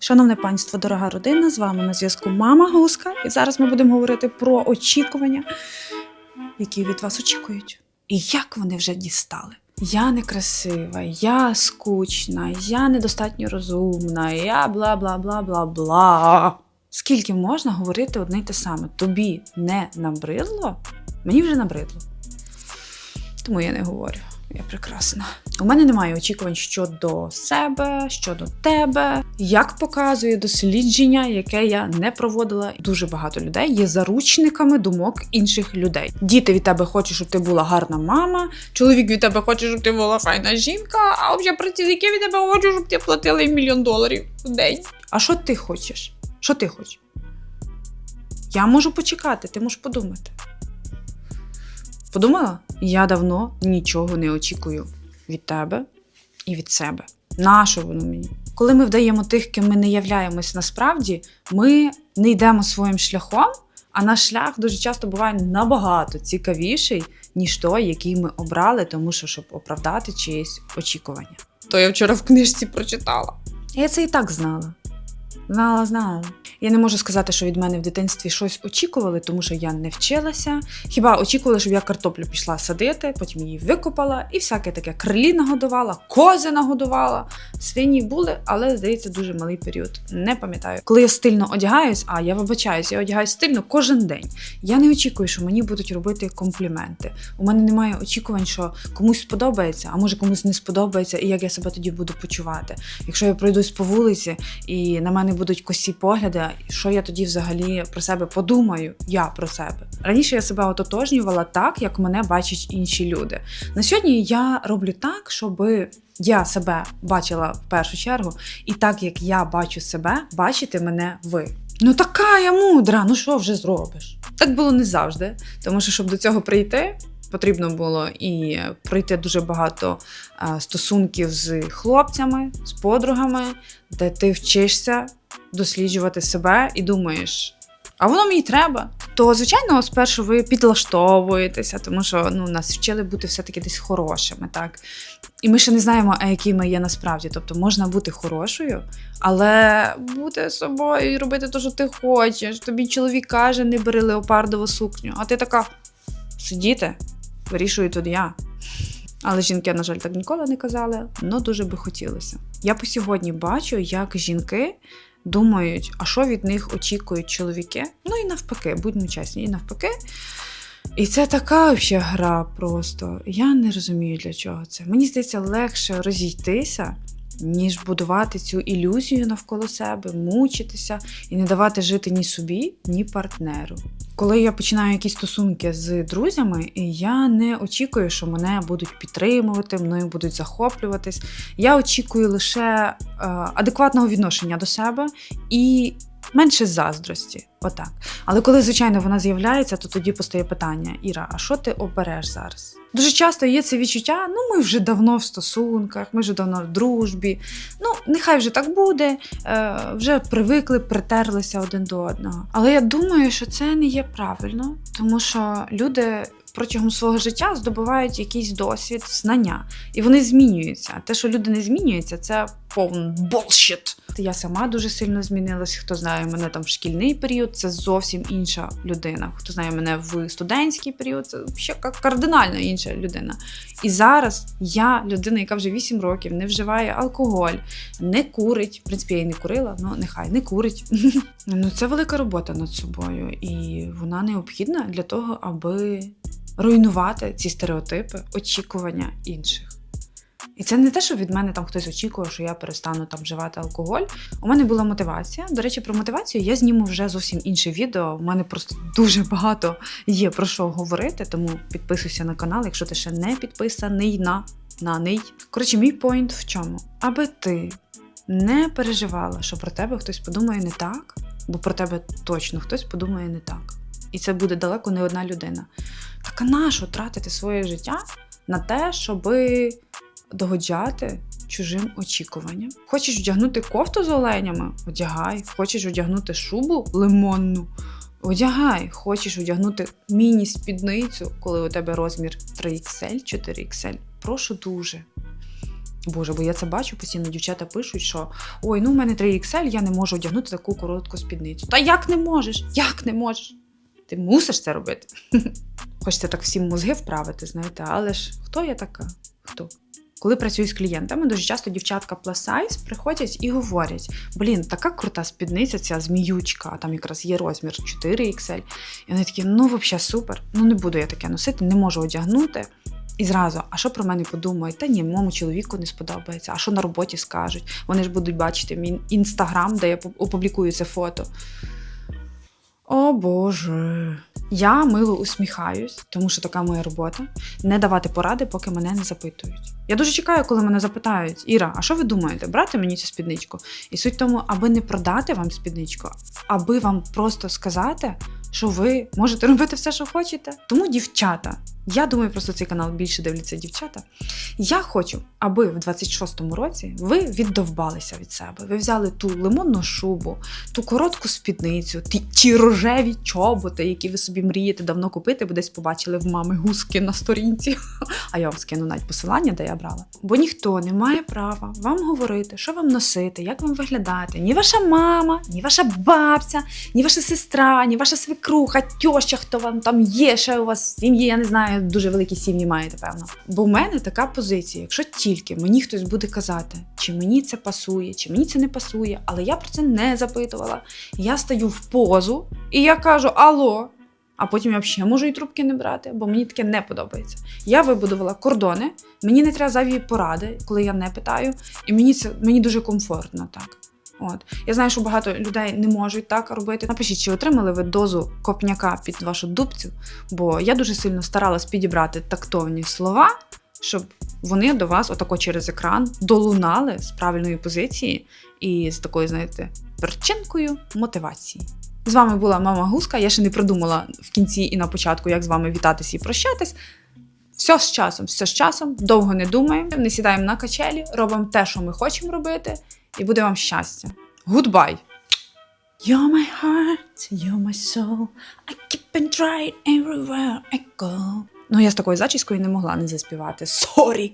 Шановне панство, дорога родина, з вами на зв'язку мама Гуска. І зараз ми будемо говорити про очікування, які від вас очікують. І як вони вже дістали. Я некрасива, я скучна, я недостатньо розумна, я бла бла бла бла бла. Скільки можна говорити одне й те саме? Тобі не набридло? Мені вже набридло. Тому я не говорю. Я прекрасна. У мене немає очікувань щодо себе, щодо тебе. Як показує дослідження, яке я не проводила, дуже багато людей є заручниками думок інших людей. Діти від тебе хочуть, щоб ти була гарна мама. Чоловік від тебе хоче, щоб ти була файна жінка. А взагалі працівники від тебе хочуть, щоб ти платили мільйон доларів в день. А що ти хочеш? Що ти хочеш? Я можу почекати, ти можеш подумати. Подумала? Я давно нічого не очікую від тебе і від себе. Нащо воно мені? Коли ми вдаємо тих, ким ми не являємось насправді, ми не йдемо своїм шляхом, а наш шлях дуже часто буває набагато цікавіший, ніж той, який ми обрали, тому що щоб оправдати чиєсь очікування. То я вчора в книжці прочитала. Я це і так знала. Знала, знала. Я не можу сказати, що від мене в дитинстві щось очікували, тому що я не вчилася. Хіба очікували, щоб я картоплю пішла садити, потім її викопала і всяке таке крилі нагодувала, кози нагодувала. Свині були, але здається, дуже малий період. Не пам'ятаю. Коли я стильно одягаюсь, а я вибачаюсь, я одягаюсь стильно кожен день. Я не очікую, що мені будуть робити компліменти. У мене немає очікувань, що комусь сподобається, а може комусь не сподобається, і як я себе тоді буду почувати. Якщо я пройдусь по вулиці і на мене будуть косі погляди, що я тоді взагалі про себе подумаю? Я про себе. Раніше я себе ототожнювала так, як мене бачать інші люди. На сьогодні я роблю так, щоб я себе бачила в першу чергу, і так як я бачу себе, бачите мене ви. Ну така я мудра, ну що вже зробиш? Так було не завжди, тому що щоб до цього прийти. Потрібно було і пройти дуже багато е, стосунків з хлопцями, з подругами, де ти вчишся досліджувати себе і думаєш, а воно мені треба. То, звичайно, спершу ви підлаштовуєтеся, тому що ну, нас вчили бути все-таки десь хорошими, так? І ми ще не знаємо, а які ми є насправді. Тобто можна бути хорошою, але бути собою і робити те, що ти хочеш. Тобі чоловік каже, не бери леопардову сукню, а ти така сидіти, вирішую тут я. Але жінки, на жаль, так ніколи не казали, але дуже би хотілося. Я по сьогодні бачу, як жінки думають, а що від них очікують чоловіки. Ну і навпаки, будьмо чесні, і навпаки. І це така взагалі гра просто. Я не розумію, для чого це. Мені здається, легше розійтися, ніж будувати цю ілюзію навколо себе, мучитися і не давати жити ні собі, ні партнеру. Коли я починаю якісь стосунки з друзями, я не очікую, що мене будуть підтримувати, мною будуть захоплюватись. Я очікую лише е, адекватного відношення до себе і менше заздрості. Отак. Але коли, звичайно, вона з'являється, то тоді постає питання: Іра, а що ти обереш зараз? Дуже часто є це відчуття, ну ми вже давно в стосунках, ми вже давно в дружбі. Ну, нехай вже так буде, е, вже привикли, притерлися один до одного. Але я думаю, що це не є правильно, тому що люди. Протягом свого життя здобувають якийсь досвід, знання, і вони змінюються. Те, що люди не змінюються, це повний болшіт. Я сама дуже сильно змінилась. Хто знає мене там в шкільний період, це зовсім інша людина. Хто знає мене в студентський період, це ще кардинально інша людина. І зараз я людина, яка вже 8 років не вживає алкоголь, не курить. В принципі, я і не курила, ну нехай не курить. Ну це велика робота над собою, і вона необхідна для того, аби руйнувати ці стереотипи, очікування інших. І це не те, що від мене там хтось очікує, що я перестану там вживати алкоголь. У мене була мотивація. До речі, про мотивацію я зніму вже зовсім інше відео. У мене просто дуже багато є про що говорити, тому підписуйся на канал, якщо ти ще не підписаний на, на неї. Коротше, мій поінт в чому? Аби ти не переживала, що про тебе хтось подумає не так, бо про тебе точно хтось подумає не так. І це буде далеко не одна людина. Так а нащо тратити своє життя на те, щоби догоджати чужим очікуванням. Хочеш одягнути кофту з оленями? Одягай. Хочеш одягнути шубу лимонну? Одягай. Хочеш одягнути міні-спідницю, коли у тебе розмір 3XL, 4XL? Прошу дуже. Боже, бо я це бачу постійно. Дівчата пишуть, що ой, ну в мене 3XL, я не можу одягнути таку коротку спідницю. Та як не можеш? Як не можеш? Ти мусиш це робити. Хочеться так всім мозги вправити, знаєте, але ж хто я така? Хто? Коли працюю з клієнтами, дуже часто дівчатка size приходять і говорять: блін, така крута спідниця, ця зміючка, там якраз є розмір 4XL. І вони такі, ну взагалі супер, ну не буду я таке носити, не можу одягнути. І зразу, а що про мене подумають? Та ні, моєму чоловіку не сподобається. А що на роботі скажуть? Вони ж будуть бачити мій інстаграм, де я опублікую це фото. О Боже. Я мило усміхаюсь, тому що така моя робота не давати поради, поки мене не запитують. Я дуже чекаю, коли мене запитають: Іра, а що ви думаєте, брати мені цю спідничку? І суть в тому, аби не продати вам спідничку, аби вам просто сказати, що ви можете робити все, що хочете. Тому, дівчата, я думаю, просто цей канал більше дивляться дівчата. Я хочу, аби в 26-му році ви віддовбалися від себе. Ви взяли ту лимонну шубу, ту коротку спідницю, ті, ті рожеві чоботи, які ви собі мрієте давно купити, бо десь побачили в мами гуски на сторінці. А я вам скину навіть посилання, де я брала. Бо ніхто не має права вам говорити, що вам носити, як вам виглядати. Ні ваша мама, ні ваша бабця, ні ваша сестра, ні ваша свекруха, тьоща, хто вам там є, ще у вас в сім'ї, я не знаю, дуже великі сім'ї маєте, певно. Бо в мене така позиція: якщо тільки мені хтось буде казати, чи мені це пасує, чи мені це не пасує, але я про це не запитувала. Я стаю в позу і я кажу: Алло. А потім я взагалі можу і трубки не брати, бо мені таке не подобається. Я вибудувала кордони, мені не треба зайві поради, коли я не питаю, і мені це мені дуже комфортно так. От я знаю, що багато людей не можуть так робити. Напишіть, чи отримали ви дозу копняка під вашу дубцю, бо я дуже сильно старалась підібрати тактовні слова, щоб вони до вас, отако через екран, долунали з правильної позиції і з такою, знаєте, перчинкою мотивації. З вами була мама Гуска. Я ще не придумала в кінці і на початку, як з вами вітатись і прощатись. Все з часом, все з часом, довго не думаємо, не сідаємо на качелі, робимо те, що ми хочемо робити, і буде вам щастя. Goodbye! You're my heart, you're my soul. I keep and try everywhere I go. Ну, я з такою зачіскою не могла не заспівати. Сорі!